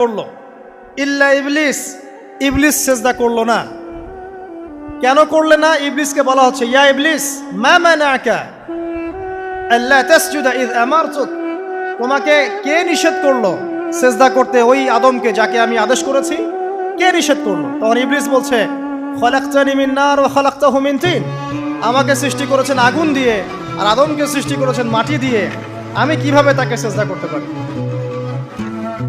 করল। ইল্লা ইবলিস ইবলিস সেজদা করল না। কেন করলে না? ইবলিসকে বলা হচ্ছে, ইয়া ইবলিস, মা মানাকা আল্লাহ তাসজুদা ইয আমারতুক। তোমাকে কে নিষেধ করল সেজদা করতে ওই আদমকে যাকে আমি আদেশ করেছি? কে নিষেধ করল? তখন ইবলিস বলছে, খলাকতানি মিন নার ওয়া খলাকতাহু মিন তিন। আমাকে সৃষ্টি করেছেন আগুন দিয়ে, আর আদমকে সৃষ্টি করেছেন মাটি দিয়ে। আমি কীভাবে তাকে সেজদা করতে পারি?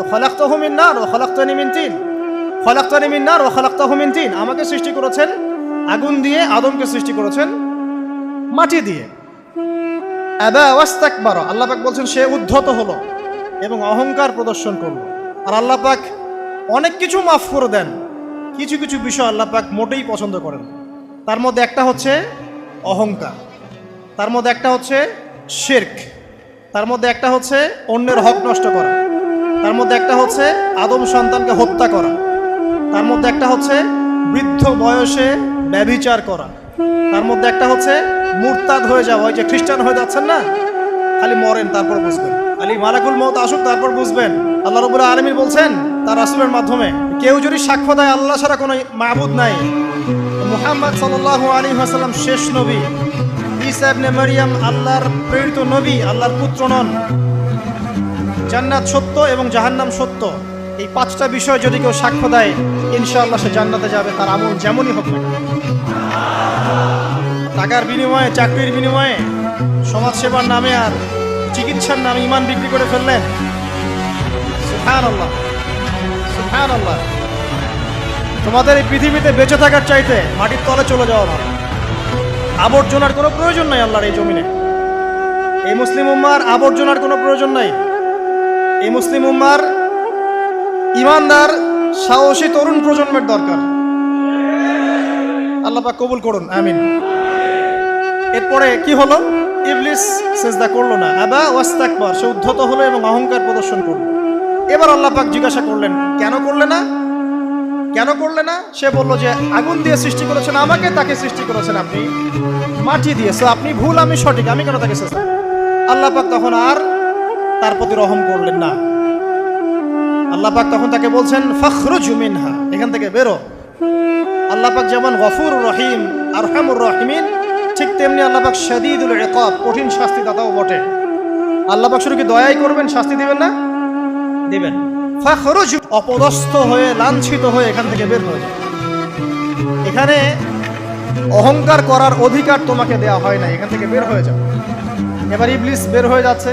তো খলাক্ত হুমিন ও নার ও হুমিন আমাকে সৃষ্টি করেছেন আগুন দিয়ে, আদমকে সৃষ্টি করেছেন মাটি দিয়ে। আল্লাহ পাক বলছেন সে উদ্ধত হলো এবং অহংকার প্রদর্শন করল। আর আল্লাহ পাক অনেক কিছু মাফ করে দেন। কিছু কিছু বিষয় আল্লাহ পাক মোটেই পছন্দ করেন তার মধ্যে একটা হচ্ছে অহংকার। তার মধ্যে একটা হচ্ছে শির্ক। তার মধ্যে একটা হচ্ছে অন্যের হক নষ্ট করা। তার মধ্যে একটা হচ্ছে আদম সন্তানকে হত্যা করা। তার মধ্যে একটা হচ্ছে বৃদ্ধ বয়সে ব্যভিচার করা। তার মধ্যে একটা হচ্ছে মুরতাদ হয়ে যাওয়া। ওই যে খ্রিস্টান হয়ে যাচ্ছেন না? খালি মরেন, তারপর বুঝবেন। খালি মালাকুল মত আসুক, তারপর বুঝবেন। আল্লাহ রবুল্লাহ আলমী বলছেন তার রাসুলের মাধ্যমে, কেউ যদি সাক্ষ্য দেয়, আল্লাহ ছাড়া কোনো মাহবুদ নাই। মুহাম্মদ সাল্লাহ আলী হাসাল্লাম শেষ নবী। ইবনে মারিয়াম, আল্লাহর প্রেরিত নবী, আল্লাহর পুত্র নন। জান্নাত সত্য এবং জাহান্নাম সত্য। এই পাঁচটা বিষয় যদি কেউ সাক্ষ্য দেয়, ইনশাআল্লাহ সে জান্নাতে যাবে, তার আমল যেমনই না টাকার বিনিময়ে, চাকরির বিনিময়ে, সমাজসেবার নামে আর চিকিৎসার নামে ইমান বিক্রি করে ফেললেন। আল্লাহ তোমাদের এই পৃথিবীতে বেঁচে থাকার চাইতে মাটির তলে চলে যাওয়া ভালো। আবর্জনার কোনো প্রয়োজন নাই আল্লাহর এই জমিনে। এই মুসলিম উম্মার আবর্জনার কোনো প্রয়োজন নাই। এই মুসলিম উম্মার ইমানদার সাহসী তরুণ প্রজন্মের দরকার। আল্লাহ পাক কবুল করুন আমিন। এরপরে কি হলো? ইবলিস সেজদা করল না। আবা ওয়াস্তাকবার সে উদ্ধত হলো এবং অহংকার প্রদর্শন করল। এবার আল্লাহ পাক জিজ্ঞাসা করলেন কেন করলে না? কেন করলে না? সে বলল যে আগুন দিয়ে সৃষ্টি করেছেন আমাকে তাকে সৃষ্টি করেছেন আপনি। মাটি দিয়ে So, আপনি ভুল আমি সঠিক আমি কেন তাকে চেষ্টা আল্লাহ পাক তখন আর তার প্রতি রহম করলেন না। আল্লাহ পাক তখন তাকে বলছেন, ফখরুজ মিনহা এখান থেকে বেরো। আল্লাহ পাক যেমন গফুর রহিম আর রহমুর রহিমিন, ঠিক তেমনি আল্লাহ পাক শাদীদুল ইকাব, কঠিন শাস্তি দাতাও বটে। আল্লাহ পাক শুধু কি দয়াই করবেন, শাস্তি দিবেন না? দিবেন। ফখরুজ, অপদস্থ হয়ে, লাঞ্ছিত হয়ে এখান থেকে বের হয়ে এখানে অহংকার করার অধিকার তোমাকে দেওয়া হয় না এখান থেকে বের হয়ে যাও। এবার ইবলিস বের হয়ে যাচ্ছে।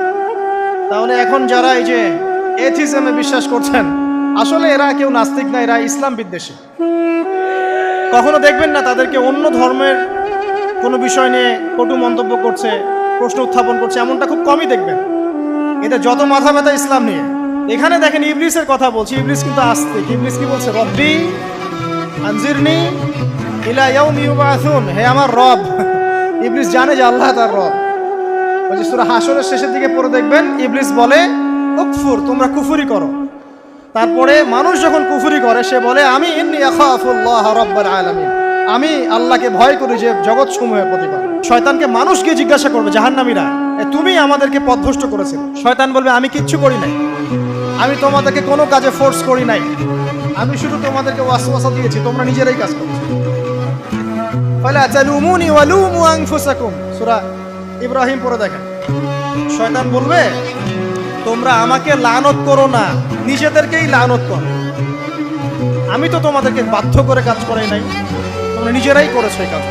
তাহলে এখন যারা এই যে এথিজমে বিশ্বাস করছেন, আসলে এরা কেউ নাস্তিক না, এরা ইসলাম বিদ্বেষী। কখনো দেখবেন না তাদেরকে অন্য ধর্মের কোনো বিষয় নিয়ে কটু মন্তব্য করছে, প্রশ্ন উত্থাপন করছে, এমনটা খুব কমই দেখবেন। এতে যত মাথা ব্যথা ইসলাম নিয়ে। এখানে দেখেন ইবলিসের কথা বলছি, ইবলিস কিন্তু আস্তিক। ইবলিস কি বলছে? রব্বি আনজিরনি ইলা ইয়াউম ইউবাসুন। হে আমার রব। ইবলিস জানে যে আল্লাহ তার রব। যে সূরা হাসরের শেষের দিকে পড়ে দেখবেন, ইবলিস বলে, উকফুর, তোমরা কুফুরি করো। তারপরে মানুষ যখন কুফুরি করে, সে বলে, আমি ইন্নি আখাফুল্লাহ রাব্বাল আলামিন। আমি আল্লাহকে ভয় করি যে জগৎ সমূহের প্রতিপালক। শয়তানকে মানুষ গিয়ে জিজ্ঞাসা করবে, জাহান্নামীরা তুমি আমাদেরকে পথভ্রষ্ট করেছিল? শয়তান বলবে, আমি কিচ্ছু করি নাই। আমি তোমাদেরকে কোনো কাজে ফোর্স করি নাই। আমি শুধু তোমাদেরকে ওয়াসওয়াসা দিয়েছি, তোমরা নিজেরাই কাজ করছ। ফালা তালুমুনি ওয়ালুমু আনফুসাকুম। সূরা ইব্রাহিম পরে দেখেন। শয়তান বলবে, তোমরা আমাকে লানত করো না, নিজেদেরকেই লানত করো। আমি তো তোমাদেরকে বাধ্য করে কাজ করাই নাই, তোমরা নিজেরাই করেছ এই কাজ।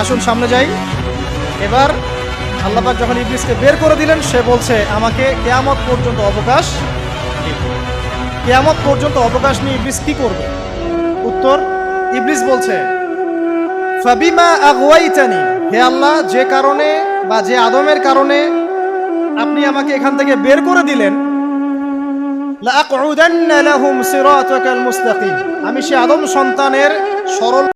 আসুন সামনে যাই। এবার আল্লাপাক যখন ইবলিসকে বের করে দিলেন, সে বলছে, আমাকে কেয়ামত পর্যন্ত অবকাশ। কেয়ামত পর্যন্ত অবকাশ নিয়ে ইবলিস কি করবে? উত্তর, ইবলিস বলছে, ফাবিমা আগওয়াইতানি হে আল্লাহ, যে কারণে বা যে আদমের কারণে আপনি আমাকে এখান থেকে বের করে দিলেন আমি সে আদম সন্তানের সরল